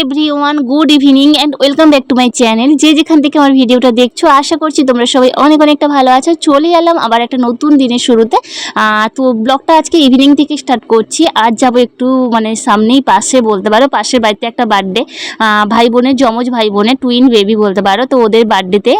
Everyone good evening and welcome back to my channel যে যেখান থেকে আমার ভিডিওটা দেখছ, আশা করছি তোমরা সবাই অনেক অনেকটা ভালো আছো। চলে এলাম আবার একটা নতুন দিনের শুরুতে। তো ব্লগটা আজকে ইভিনিং থেকে স্টার্ট করছি। আজ যাব একটু মানে সামনেই পাশে বলতে পারো, পাশের বাড়িতে একটা বার্থডে ভাই বোনের যমজ ভাই বোনের টুইন বেবি বলতে পারো। তো ওদের বার্থডেতে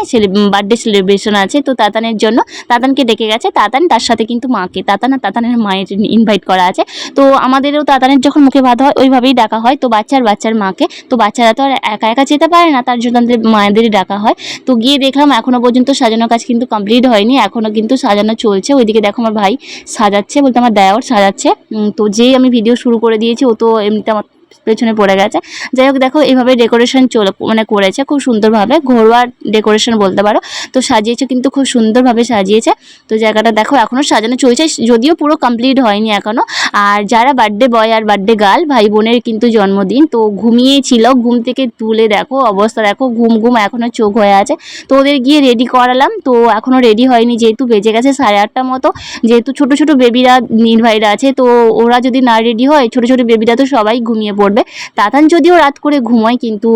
বার্থডে সেলিব্রেশন আছে। তো তাতানের জন্য, তাতানকে ডেকে গেছে। তাতান তার সাথে কিন্তু মাকে, তাতান আর তাতানের মায়ের ইনভাইট করা আছে। তো আমাদেরও তাতানের যখন মুখে ভাত হয়, ওইভাবেই ডাকা হয়। তো বাচ্চার বাচ্চার মাকে তো বাচ্চারা তো আর একা একা যেতে পারে না, তার জন্য আমাদের মায়েদেরই ডাকা হয়। তো গিয়ে দেখলাম এখনও পর্যন্ত সাজানোর কাজ কিন্তু কমপ্লিট হয়নি এখনও কিন্তু সাজানো চলছে। ওইদিকে দেখো আমার ভাই সাজাচ্ছে বলতে আমার দেওয়ার সাজাচ্ছে। তো যেই আমি ভিডিও শুরু করে দিয়েছি, ও তো এমনিতে আমার পেছনে পড়ে গেছে। যাই হোক, দেখো, এইভাবে ডেকোরেশন চলে মানে করেছে খুব সুন্দরভাবে। ঘরোয়া ডেকোরেশন বলতে পারো। তো সাজিয়েছে কিন্তু খুব সুন্দরভাবে সাজিয়েছে। তো জায়গাটা দেখো এখনও সাজানো চলছে, যদিও পুরো কমপ্লিট হয়নি এখনও আর যারা বার্থডে বয় আর বার্থডে গার্ল ভাই বোনের কিন্তু জন্মদিন। তো ঘুমিয়েছিল, ঘুম থেকে তুলে দেখো, অবস্থা দেখো, ঘুম ঘুম এখনও চোখ হয়ে আছে। তো ওদের গিয়ে রেডি করালাম। তো এখনও রেডি হয়নি, যেহেতু বেজে গেছে সাড়ে আটটা মতো। যেহেতু ছোট ছোট বেবিরা নির্ভয়রা আছে, তো ওরা যদি না রেডি হয়, ছোট ছোট বেবিরা তো সবাই ঘুমিয়ে পড়বে। তাতান যদিও রাত করে ঘুমোয় কিন্তু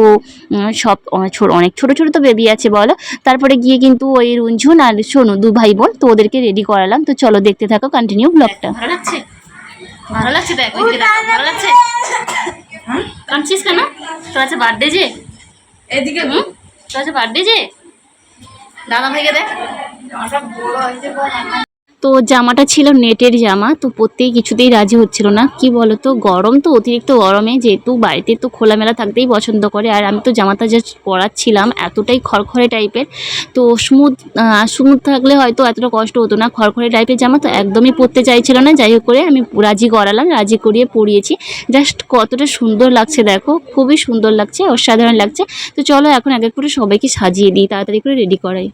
সব অনেক ছোট অনেক ছোট ছোট তো বেবি আছে বলো। তারপরে গিয়ে কিন্তু ওই রুঞ্ঝুন আর সোনু দু ভাই বোন তো ওদেরকে রেডি করালাম। তো চলো দেখতে থাকো কন্টিনিউ ব্লগটা ভালো লাগছে? ভালো লাগছে দেখ ভালো লাগছে? কাঁদছিস কেন? তোর আছে বার্থডে যে? এদিকে হুম? তোর আছে বার্থডে যে? দাদা ভাইকে দেখ। তো জামাটা ছিল নেটের জামা, তো পরতেই কিছুতেই রাজি হচ্ছিল না। কি বলো তো গরম তো, অতিরিক্ত গরমে, যেহেতু বাড়িতে তো খোলামেলা থাকতেই পছন্দ করে। আর আমি তো জামাটা জাস্ট পরাচ্ছিলাম, এতটাই খড়খড়ে টাইপের তো স্মুথ স্মুথ থাকলে হয়তো এতটা কষ্ট হতো না। খড়খড়ে টাইপের জামা তো একদমই পরতে চাইছিল না। যাই হোক করে আমি রাজি করালাম, রাজি করিয়ে পরিয়েছি। জাস্ট কতটা সুন্দর লাগছে দেখো, খুবই সুন্দর লাগছে, অসাধারণ লাগছে। তো চলো এখন এক এক করে সবাইকে সাজিয়ে দিই, তাড়াতাড়ি করে রেডি করাই।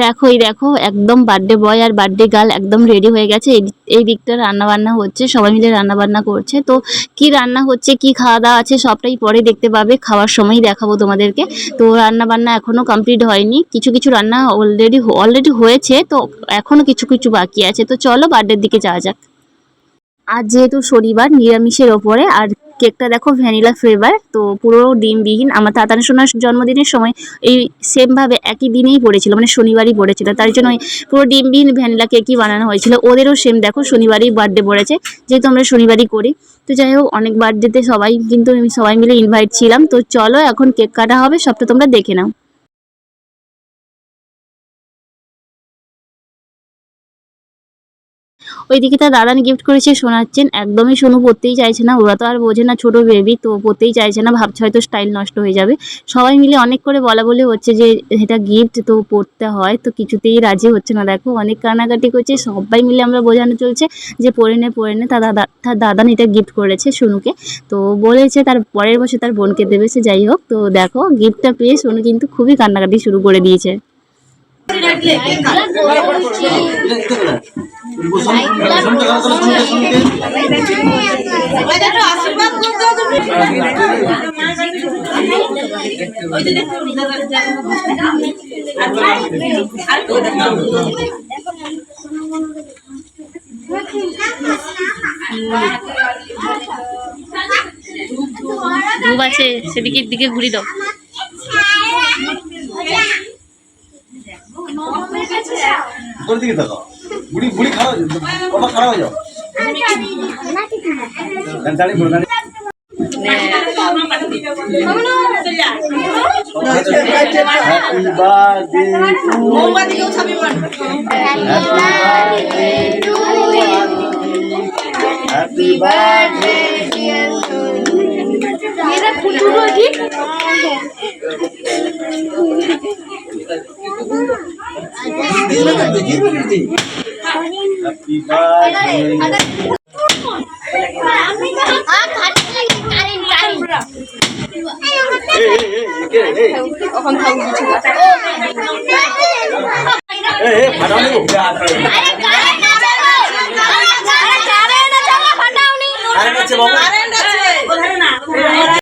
দেখো, এই দেখো, একদম বার্থডে বয় আর বার্থডে গার্ল একদম রেডি হয়ে গেছে। এই দিকটা রান্না বান্না হচ্ছে, সবাই মিলে রান্না বান্না করছে। তো কি রান্না হচ্ছে, কি খাওয়া দাওয়া আছে, সবটাই পরে দেখতে পাবে। খাওয়ার সময় দেখাবো তোমাদেরকে। তো রান্না বান্না এখনও কমপ্লিট হয়নি। কিছু কিছু রান্না অলরেডি অলরেডি হয়েছে, তো এখনও কিছু কিছু বাকি আছে। তো চলো বার্থডের দিকে যাওয়া যাক। আর যেহেতু শনিবার, নিরামিষের ওপরে, আর কেকটা দেখো ভ্যানিলা ফ্লেভার, তো পুরো ডিমবিহীন। আমার তাতান সোনার জন্মদিনের সময় এই সেমভাবে একই দিনেই পড়েছিল মানে শনিবারই পড়েছিল। তার জন্য পুরো ডিমবিহীন ভ্যানিলা কেকই বানানো হয়েছিল। ওদেরও সেম দেখো, শনিবারই বার্থডে পড়েছে, যেহেতু আমরা শনিবারই করি। তো যাই হোক, অনেক বার্থডেতে সবাই কিন্তু সবাই মিলে ইনভাইট ছিলাম। তো চলো এখন কেক কাটা হবে, সবটা তোমরা দেখে নাও। ওইদিকে তার দাদান গিফট করেছে, শোনাচ্ছেন। একদমই সোনু পড়তেই চাইছে না, ওরা তো আর বোঝে না ছোট বেবি তো পড়তেই চাইছে না, ভাবছে হয়তো স্টাইল নষ্ট হয়ে যাবে। সবাই মিলে অনেক করে বলা বলে হচ্ছে যে, এটা গিফট তো পড়তে হয়, তো কিছুতেই রাজি হচ্ছে না। দেখো, অনেক কানাকাটি করছে, সবাই মিলে আমরা বোঝানো চলছে যে পড়ে নে পড়ে নে। তার দাদা, তার দাদান এটা গিফট করেছে সোনুকে। তো বলেছে তার পরের বছর তার বোনকে দেবে, সে যাই হোক। তো দেখো গিফটটা পেয়ে সোনু কিন্তু খুবই কান্নাকাটি শুরু করে দিয়েছে। ধূপ আছে সেদিকের দিকে ঘুরি দাও। কোন দিকে থাকো বুড়ি বুড়ি খারাপ বাবা খারাপ হয়ে যাও দাঁড়িয়ে পড়ো দাঁড়িয়ে। হ্যাপি বার্থডে এই এই এই এই এই এই ফাটাও নেব কারেন্ট আছে বাবু না ছাপাই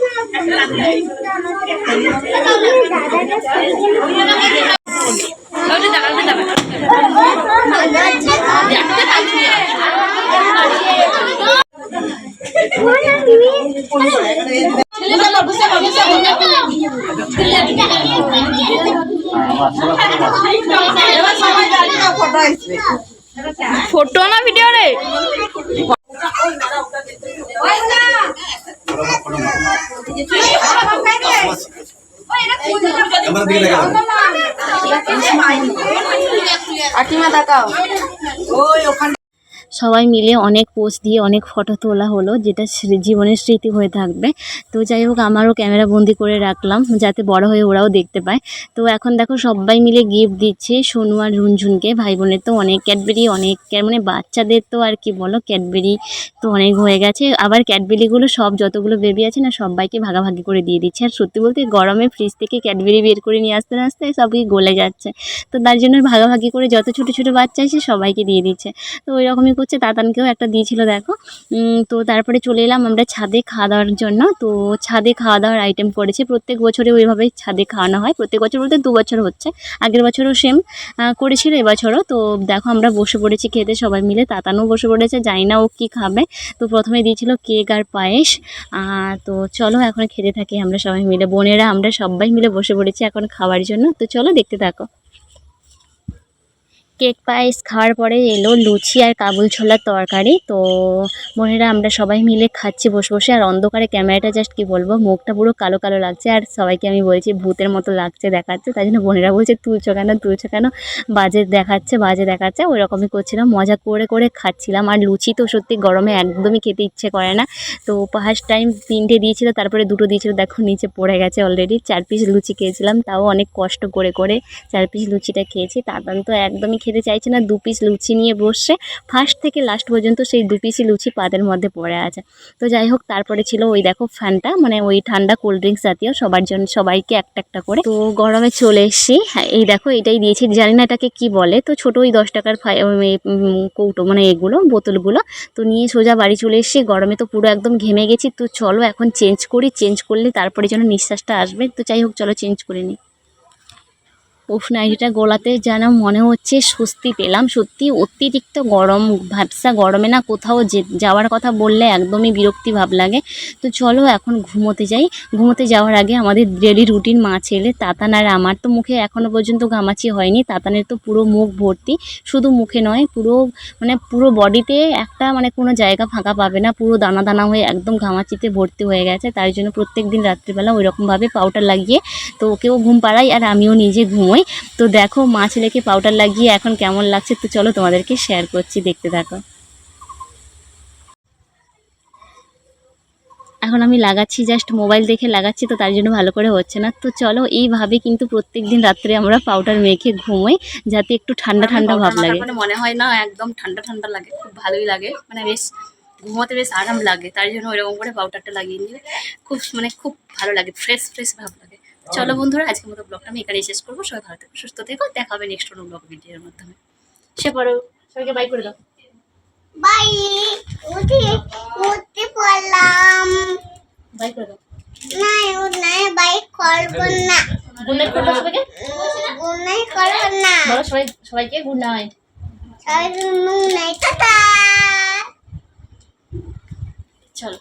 ফটো না ভিডিও রে ক্যামেরা দিকে দেখা আটিমা তাকাও ওই ওখানে সবাই মিলে অনেক পোজ দিয়ে অনেক ফটো তোলা হলো, যেটা জীবনের স্মৃতি হয়ে থাকবে। তো যাই হোক, আমারও ক্যামেরা বন্দি করে রাখলাম, যাতে বড় হয়ে ওরাও দেখতে পায়। তো এখন দেখো, সবাই মিলে গিফট দিচ্ছে সোনু আর রুনঝুনকে। ভাই বোনের তো অনেক ক্যাডবেরি অনেক মানে বাচ্চাদের তো আর কি বলো ক্যাডবেরি তো অনেক হয়ে গেছে। আবার ক্যাডবেরিগুলো সব যতগুলো বেবি আছে না, সবাইকে ভাগাভাগি করে দিয়ে দিচ্ছে। আর সত্যি বলতে গরমে ফ্রিজ থেকে ক্যাডবেরি বের করে নিয়ে আসতে আসতে সবই গলে যাচ্ছে। তো তার জন্য ভাগাভাগি করে যত ছোটো ছোটো বাচ্চা আছে সবাইকে দিয়ে দিচ্ছে। তো ওই রকমই করছে তাতানকেও একটা দিয়েছিল, দেখো। তো তারপরে চলে এলাম আমরা ছাদে খাওয়া দাওয়ার জন্য। তো ছাদে খাওয়া দাওয়ার আইটেম করেছে। প্রত্যেক বছরে ওইভাবেই ছাদে খাওয়ানো হয়। প্রত্যেক বছর বলতে দু বছর হচ্ছে। আগের বছরও সেম করেছিল, এবছরও। তো দেখো আমরা বসে পড়েছি খেতে সবাই মিলে। তাতানও বসে পড়েছে জানি না ও কী খাবে? তো প্রথমে দিয়েছিল কেক আর পায়েস। তো চলো এখন খেতে থাকি আমরা সবাই মিলে। বোনেরা, আমরা সবাই মিলে বসে পড়েছি এখন খাওয়ার জন্য। তো চলো দেখতে থাকো। কেক পায়েস খাওয়ার পরে এলো লুচি আর কাবুল ছোলার তরকারি। তো বোনেরা, আমরা সবাই মিলে খাচ্ছি বসে বসে। আর অন্ধকারে ক্যামেরাটা জাস্ট কি বলব, মুখটা পুরো কালো কালো লাগছে। আর সবাইকে আমি বলছি, ভূতের মতো লাগছে, দেখাচ্ছে। তাই জন্য বোনেরা বলছে, তুলছো কেন তুলছো কেন? বাজে দেখাচ্ছে বাজে দেখাচ্ছে ওই রকমই করছিলাম। মজা করে করে খাচ্ছিলাম। আর লুচি তো সত্যি গরমে একদমই খেতে ইচ্ছে করে না। তো ফার্স্ট টাইম তিনটে দিয়েছিল, তারপরে দুটো দিয়েছিল। দেখো নিচে পড়ে গেছে অলরেডি চার পিস লুচি খেয়েছিলাম, তাও অনেক কষ্ট করে করে চার পিস লুচিটা খেয়েছি। তাতান তো একদমই খেতে চাইছে না, দু পিস লুচি নিয়ে বসছে। ফার্স্ট থেকে লাস্ট পর্যন্ত সেই দু পিসই লুচি পাদের মধ্যে পড়ে আছে। তো যাই হোক, তারপরে ছিল ওই দেখো ফ্যানটা মানে ওই ঠান্ডা কোল্ড ড্রিঙ্কস জাতীয়, সবার জন্য, সবাইকে একটা একটা করে। তো গরমে চলে এসেছি। হ্যাঁ এই দেখো, এটাই দিয়েছি। জানি না এটাকে কি বলে। তো ছোটো ওই দশ টাকার কৌটো মানে এগুলো, বোতলগুলো। তো নিয়ে সোজা বাড়ি চলে এসেছি। গরমে তো পুরো একদম ঘেমে গেছি। তো চলো এখন চেঞ্জ করি। চেঞ্জ করলে তারপরে যেন নিঃশ্বাসটা আসবে। তো যাই হোক, চলো চেঞ্জ করে নিই। উফ নাইটিটা গলাতে যেন মনে হচ্ছে স্বস্তি পেলাম। সত্যি অতিরিক্ত গরম ভাবসা গরমে না কোথাও যাওয়ার কথা বললে একদমই বিরক্তি ভাব লাগে। তো চলো এখন ঘুমোতে যাই। ঘুমোতে যাওয়ার আগে আমাদের ডেলি রুটিন মা ছেলে তাতান আর আমার। তো মুখে এখনও পর্যন্ত ঘামাচি হয়নি। তাতানের তো পুরো মুখ ভর্তি। শুধু মুখে নয়, পুরো মানে পুরো বডিতে একটা মানে কোনো জায়গা ফাঁকা পাবে না। পুরো দানা দানা হয়ে একদম ঘামাচিতে ভর্তি হয়ে গেছে। তার জন্য প্রত্যেক দিন রাত্রিবেলা ওই রকমভাবে পাউডার লাগিয়ে তো ওকেও ঘুম পাড়াই আর আমিও নিজে ঘুমোই। তো দেখো মা ছেলেকে পাউডার লাগিয়ে এখন কেমন লাগছে তো চলো তোমাদেরকে শেয়ার করছি দেখতে থাকো। এখন আমি লাগাচ্ছি জাস্ট মোবাইল দেখে লাগাচ্ছি তো তার জন্য ভালো করে হচ্ছে না। তো চলো এইভাবে কিন্তু প্রত্যেক দিন রাত্রে আমরা পাউডার মেখে ঘুমোই যাতে একটু ঠান্ডা ঠান্ডা ভাব লাগে। মানে মনে হয় না একদম ঠান্ডা ঠান্ডা লাগে খুব ভালোই লাগে। মানে বেশ ঘুমোতে বেশ আরাম লাগে তার জন্য ওইরকম করে পাউডারটা লাগিয়ে নিলে খুব মানে খুব ভালো লাগে ফ্রেশ ফ্রেশ ভাব লাগে। চলো বন্ধুরা আজকের মতো ব্লগটা আমি এখানেই শেষ করব। সবাই ভালো থেকো সুস্থ থেকো। দেখা হবে নেক্সট কোনো ব্লগ ভিডিওর মাধ্যমে। সে পড়ো। সবাইকে বাই করে দাও। বাই উঠে উঠতে পড়লাম। বাই করে দাও। না নাই বাইক করব না। গুড নাইট সবাইকে। গুনাই করব না। বলো সবাই সবাইকে গুড নাইট সবাই নাই টাটা। চলো।